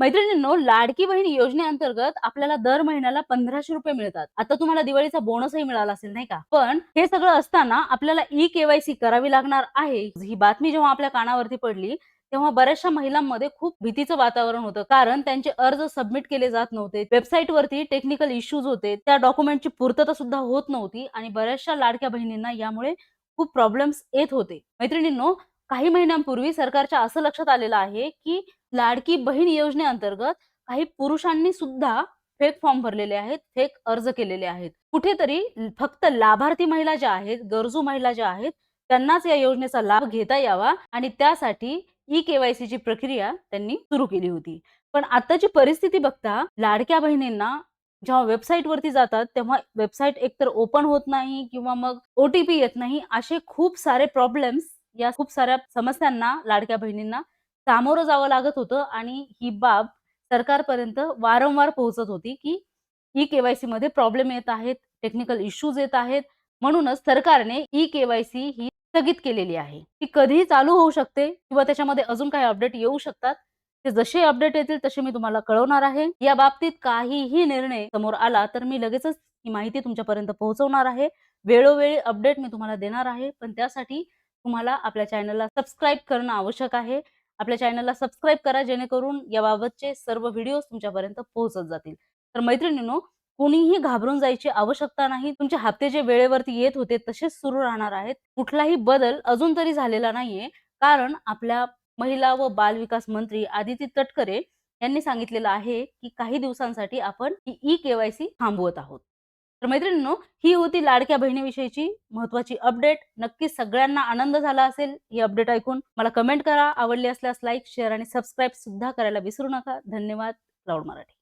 मैत्रिणींनो लाडकी बहीण योजनेअंतर्गत आपल्याला दर महिन्याला पंधराशे रुपये मिळतात. आता तुम्हाला दिवाळीचा बोनसही मिळाला असेल नाही का? पण हे सगळं असताना आपल्याला ई केवायसी करावी लागणार आहे. ही बातमी जेव्हा आपल्या कानावरती पडली तेव्हा बऱ्याचशा महिलांमध्ये खूप भीतीचं वातावरण होतं. कारण त्यांचे अर्ज सबमिट केले जात नव्हते. वेबसाईट वरती टेक्निकल इश्यूज होते. त्या डॉक्युमेंटची पूर्तता सुद्धा होत नव्हती आणि बऱ्याचशा लाडक्या बहिणींना यामुळे खूप प्रॉब्लेम्स येत होते. मैत्रिणींनो काही महिन्यांपूर्वी सरकारच्या असं लक्षात आलेलं आहे की लाडकी बहीण योजनेअंतर्गत काही पुरुषांनी सुद्धा फेक फॉर्म भरलेले आहेत फेक अर्ज केलेले आहेत. कुठेतरी फक्त लाभार्थी महिला ज्या आहेत गरजू महिला ज्या आहेत त्यांनाच या योजनेचा लाभ घेता यावा आणि त्यासाठी ई केवायसी ची प्रक्रिया त्यांनी सुरू केली होती. पण आताची परिस्थिती बघता लाडक्या बहिणींना जेव्हा वेबसाईट वरती जातात तेव्हा वेबसाईट एकतर ओपन होत नाही किंवा मग ओटीपी येत नाही असे खूप सारे प्रॉब्लेम्स या खूप साऱ्या समस्यांना लाडक्या बहिणींना सामोरं जावं लागत होतं आणि ही बाब सरकारपर्यंत वारंवार पोहोचत होती की ई केवायसी मध्ये प्रॉब्लेम येत आहेत टेक्निकल इश्यूज येत आहेत. म्हणूनच सरकारने ई केवायसी ही स्थगित केलेली आहे. ती कधीही चालू होऊ शकते किंवा त्याच्यामध्ये अजून काही अपडेट येऊ शकतात. ते जसे अपडेट येतील तसे मी तुम्हाला कळवणार आहे. या बाबतीत काहीही निर्णय समोर आला तर मी लगेचच ही माहिती तुमच्यापर्यंत पोहोचवणार आहे. वेळोवेळी अपडेट मी तुम्हाला देणार आहे. पण त्यासाठी तुम्हाला आपल्या चॅनलला सबस्क्राईब करणं आवश्यक आहे. आपल्या चॅनलला सबस्क्राईब करा जेणेकरून याबाबतचे सर्व व्हिडिओ तुमच्यापर्यंत पोहोचत जातील. तर मैत्रिणींनो कोणीही घाबरून जायची आवश्यकता नाही. तुमचे हप्ते जे वेळेवरती येत होते तसेच सुरू राहणार आहेत. कुठलाही बदल अजून तरी झालेला नाहीये. कारण आपल्या महिला व बाल विकास मंत्री आदिती तटकरे यांनी सांगितलेलं आहे की काही दिवसांसाठी आपण ई केवायसी थांबवत आहोत. तर मैत्रिणींनो ही होती लाडक्या बहिणीविषयीची महत्वाची अपडेट नक्कीच सगळ्यांना आनंद झाला असेल ही अपडेट ऐकून. मला कमेंट करा. आवडली असल्यास लाईक शेअर आणि सबस्क्राईब सुद्धा करायला विसरू नका. धन्यवाद. क्लाउड मराठी.